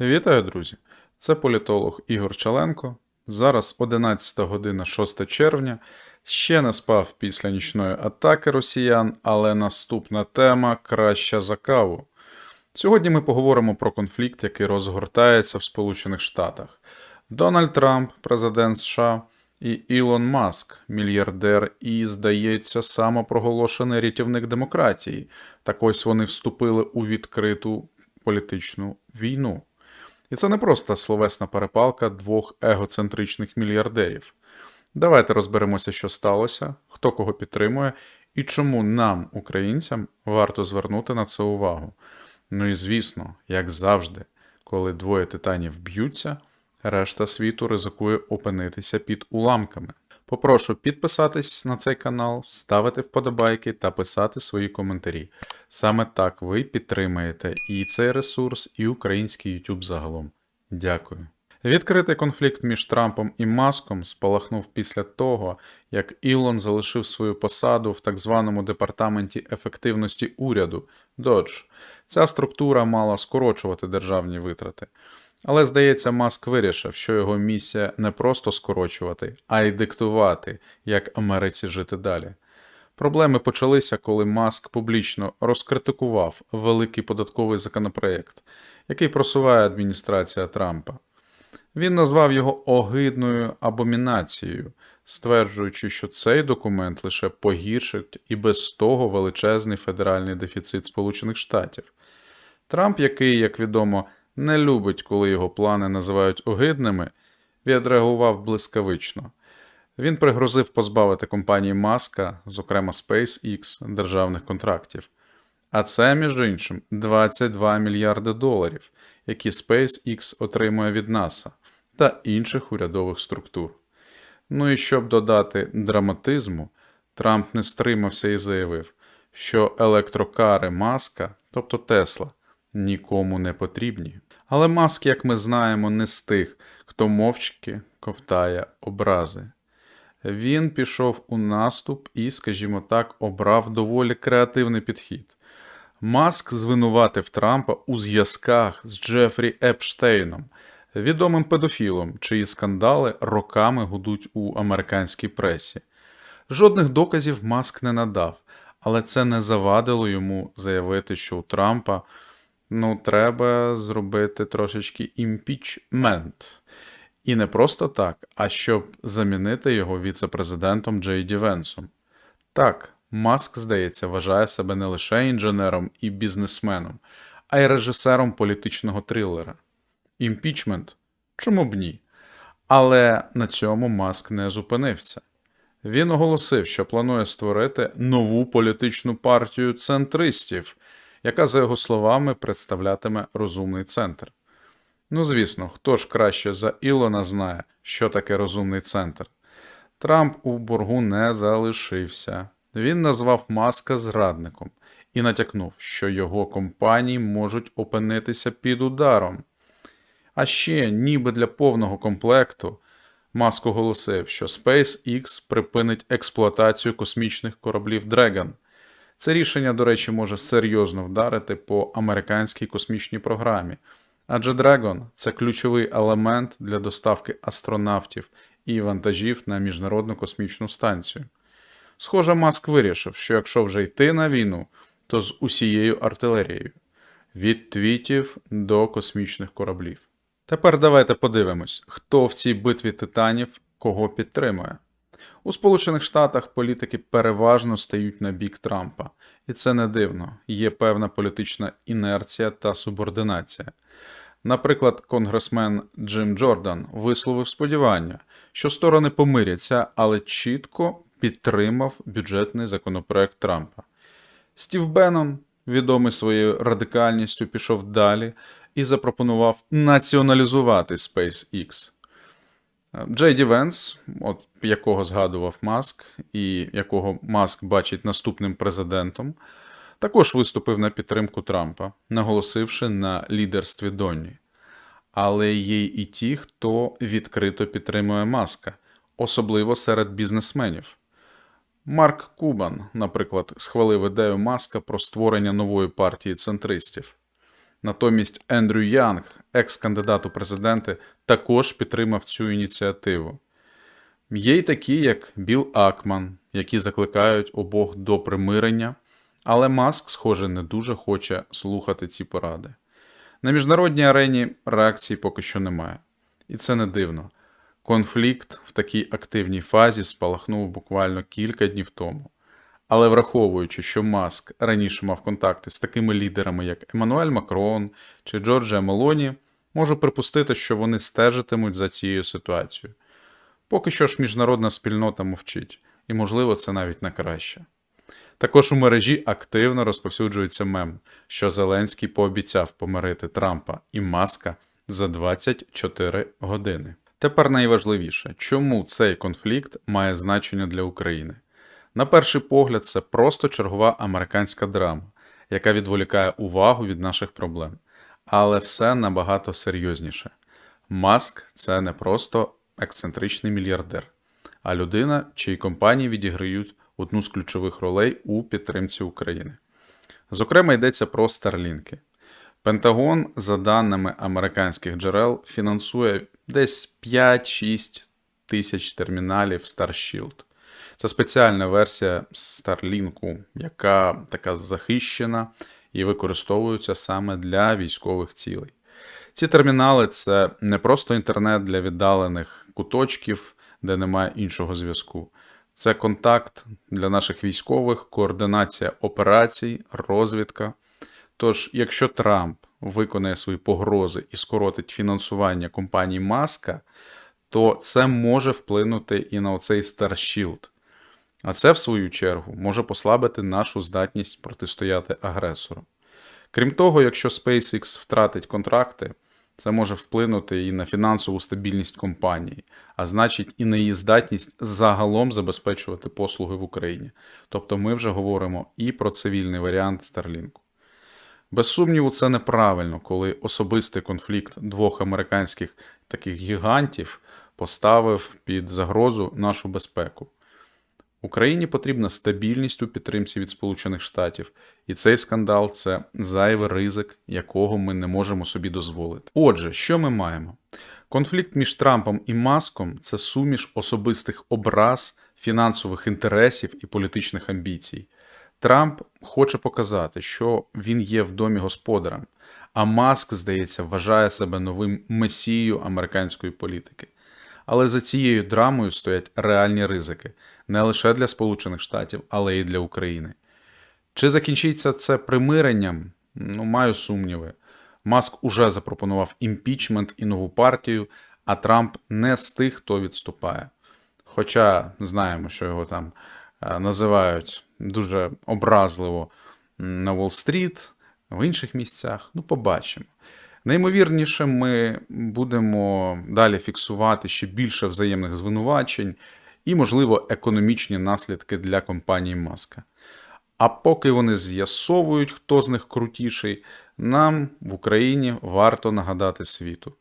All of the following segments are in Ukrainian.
Вітаю, друзі! Це політолог Ігор Чаленко. Зараз 11 година 6 червня. Ще не спав після нічної атаки росіян, але наступна тема краща за каву. Сьогодні ми поговоримо про конфлікт, який розгортається в Сполучених Штатах. Дональд Трамп, президент США, і Ілон Маск, мільярдер і, здається, самопроголошений рятівник демократії. Так ось вони вступили у відкриту політичну війну. І це не просто словесна перепалка двох егоцентричних мільярдерів. Давайте розберемося, що сталося, хто кого підтримує і чому нам, українцям, варто звернути на це увагу. Ну і звісно, як завжди, коли двоє титанів б'ються, решта світу ризикує опинитися під уламками. Попрошу підписатись на цей канал, ставити вподобайки та писати свої коментарі. Саме так ви підтримаєте і цей ресурс, і український YouTube загалом. Дякую. Відкритий конфлікт між Трампом і Маском спалахнув після того, як Ілон залишив свою посаду в так званому департаменті ефективності уряду Dodge. Ця структура мала скорочувати державні витрати. Але, здається, Маск вирішив, що його місія не просто скорочувати, а й диктувати, як Америці жити далі. Проблеми почалися, коли Маск публічно розкритикував великий податковий законопроєкт, який просуває адміністрація Трампа. Він назвав його огидною абомінацією, стверджуючи, що цей документ лише погіршить і без того величезний федеральний дефіцит Сполучених Штатів. Трамп, який, як відомо, не любить, коли його плани називають огидними, відреагував блискавично. Він пригрозив позбавити компанії Маска, зокрема SpaceX, державних контрактів. А це, між іншим, 22 мільярди доларів, які SpaceX отримує від НАСА та інших урядових структур. Ну і щоб додати драматизму, Трамп не стримався і заявив, що електрокари Маска, тобто Тесла, нікому не потрібні. Але Маск, як ми знаємо, не з тих, хто мовчки ковтає образи. Він пішов у наступ і, скажімо так, обрав доволі креативний підхід. Маск звинуватив Трампа у зв'язках з Джефрі Епштейном, відомим педофілом, чиї скандали роками гудуть у американській пресі. Жодних доказів Маск не надав, але це не завадило йому заявити, що у Трампа ну, треба зробити трошечки імпічмент. І не просто так, а щоб замінити його віце-президентом Джей Ді Венсом. Так, Маск, здається, вважає себе не лише інженером і бізнесменом, а й режисером політичного трилера. Імпічмент? Чому б ні? Але на цьому Маск не зупинився. Він оголосив, що планує створити нову політичну партію центристів, яка, за його словами, представлятиме розумний центр. Ну, звісно, хто ж краще за Ілона знає, що таке розумний центр. Трамп у боргу не залишився. Він назвав Маска зрадником і натякнув, що його компанії можуть опинитися під ударом. А ще, ніби для повного комплекту, Маск оголосив, що SpaceX припинить експлуатацію космічних кораблів Dragon. Це рішення, до речі, може серйозно вдарити по американській космічній програмі, адже Dragon – це ключовий елемент для доставки астронавтів і вантажів на міжнародну космічну станцію. Схоже, Маск вирішив, що якщо вже йти на війну, то з усією артилерією від твітів до космічних кораблів. Тепер давайте подивимось, хто в цій битві титанів кого підтримує. У Сполучених Штатах політики переважно стають на бік Трампа, і це не дивно, є певна політична інерція та субординація. Наприклад, конгресмен Джим Джордан висловив сподівання, що сторони помиряться, але чітко підтримав бюджетний законопроект Трампа. Стів Беннон, відомий своєю радикальністю, пішов далі і запропонував націоналізувати SpaceX. Джей Ді Венс, от якого згадував Маск, і якого Маск бачить наступним президентом, також виступив на підтримку Трампа, наголосивши на лідерстві Донні. Але є і ті, хто відкрито підтримує Маска, особливо серед бізнесменів. Марк Кубан, наприклад, схвалив ідею Маска про створення нової партії центристів. Натомість Ендрю Янг, екс-кандидат у президенти, також підтримав цю ініціативу. Є й такі, як Білл Акман, які закликають обох до примирення, але Маск, схоже, не дуже хоче слухати ці поради. На міжнародній арені реакції поки що немає. І це не дивно. Конфлікт в такій активній фазі спалахнув буквально кілька днів тому. Але враховуючи, що Маск раніше мав контакти з такими лідерами, як Еммануель Макрон чи Джорджія Мелоні, можу припустити, що вони стежитимуть за цією ситуацією. Поки що ж міжнародна спільнота мовчить, і, можливо, це навіть на краще. Також у мережі активно розповсюджується мем, що Зеленський пообіцяв помирити Трампа і Маска за 24 години. Тепер найважливіше, чому цей конфлікт має значення для України. На перший погляд, це просто чергова американська драма, яка відволікає увагу від наших проблем. Але все набагато серйозніше. Маск це не просто ексцентричний мільярдер, а людина, чиї компанії відіграють одну з ключових ролей у підтримці України. Зокрема, йдеться про старлінки. Пентагон, за даними американських джерел, фінансує десь 5-6 тисяч терміналів StarShield. Це спеціальна версія Starlink, яка така захищена і використовується саме для військових цілей. Ці термінали це не просто інтернет для віддалених куточків, де немає іншого зв'язку. Це контакт для наших військових, координація операцій, розвідка. Тож, якщо Трамп виконає свої погрози і скоротить фінансування компанії Маска, то це може вплинути і на оцей StarShield. А це, в свою чергу, може послабити нашу здатність протистояти агресору. Крім того, якщо SpaceX втратить контракти, це може вплинути і на фінансову стабільність компанії, а значить, і на її здатність загалом забезпечувати послуги в Україні. Тобто ми вже говоримо і про цивільний варіант Starlink. Без сумніву, це неправильно, коли особистий конфлікт двох американських таких гігантів поставив під загрозу нашу безпеку. Україні потрібна стабільність у підтримці від Сполучених Штатів, і цей скандал це зайвий ризик, якого ми не можемо собі дозволити. Отже, що ми маємо? Конфлікт між Трампом і Маском це суміш особистих образ, фінансових інтересів і політичних амбіцій. Трамп хоче показати, що він є в домі господарем, а Маск, здається, вважає себе новим месією американської політики. Але за цією драмою стоять реальні ризики не лише для Сполучених Штатів, але й для України. Чи закінчиться це примиренням? Ну, маю сумніви. Маск уже запропонував імпічмент і нову партію, а Трамп не з тих, хто відступає. Хоча знаємо, що його там е, називають дуже образливо на Уолл-стріт, в інших місцях. Ну, побачимо. Наймовірніше, ми будемо далі фіксувати ще більше взаємних звинувачень і, можливо, економічні наслідки для компанії Маска. А поки вони з'ясовують, хто з них крутіший, нам в Україні варто нагадати світу,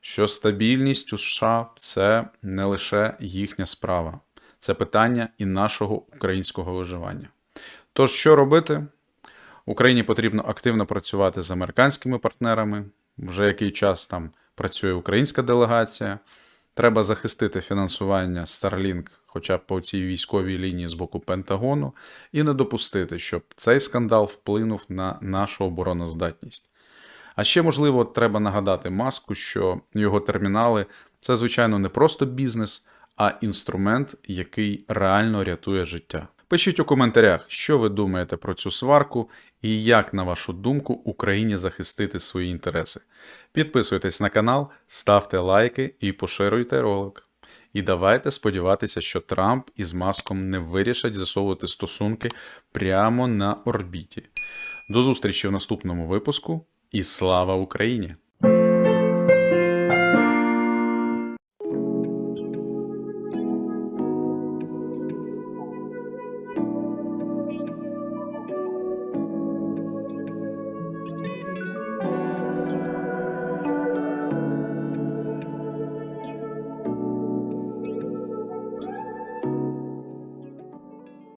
що стабільність у США це не лише їхня справа, це питання і нашого українського виживання. Тож, що робити? Україні потрібно активно працювати з американськими партнерами. Вже який час там працює українська делегація. Треба захистити фінансування Starlink хоча б по цій військовій лінії з боку Пентагону, і не допустити, щоб цей скандал вплинув на нашу обороноздатність. А ще, можливо, треба нагадати маску, що його термінали це, звичайно, не просто бізнес, а інструмент, який реально рятує життя. Пишіть у коментарях, що ви думаєте про цю сварку і як, на вашу думку, Україні захистити свої інтереси. Підписуйтесь на канал, ставте лайки і поширюйте ролик. І давайте сподіватися, що Трамп із Маском не вирішать засовувати стосунки прямо на орбіті. До зустрічі в наступному випуску і слава Україні!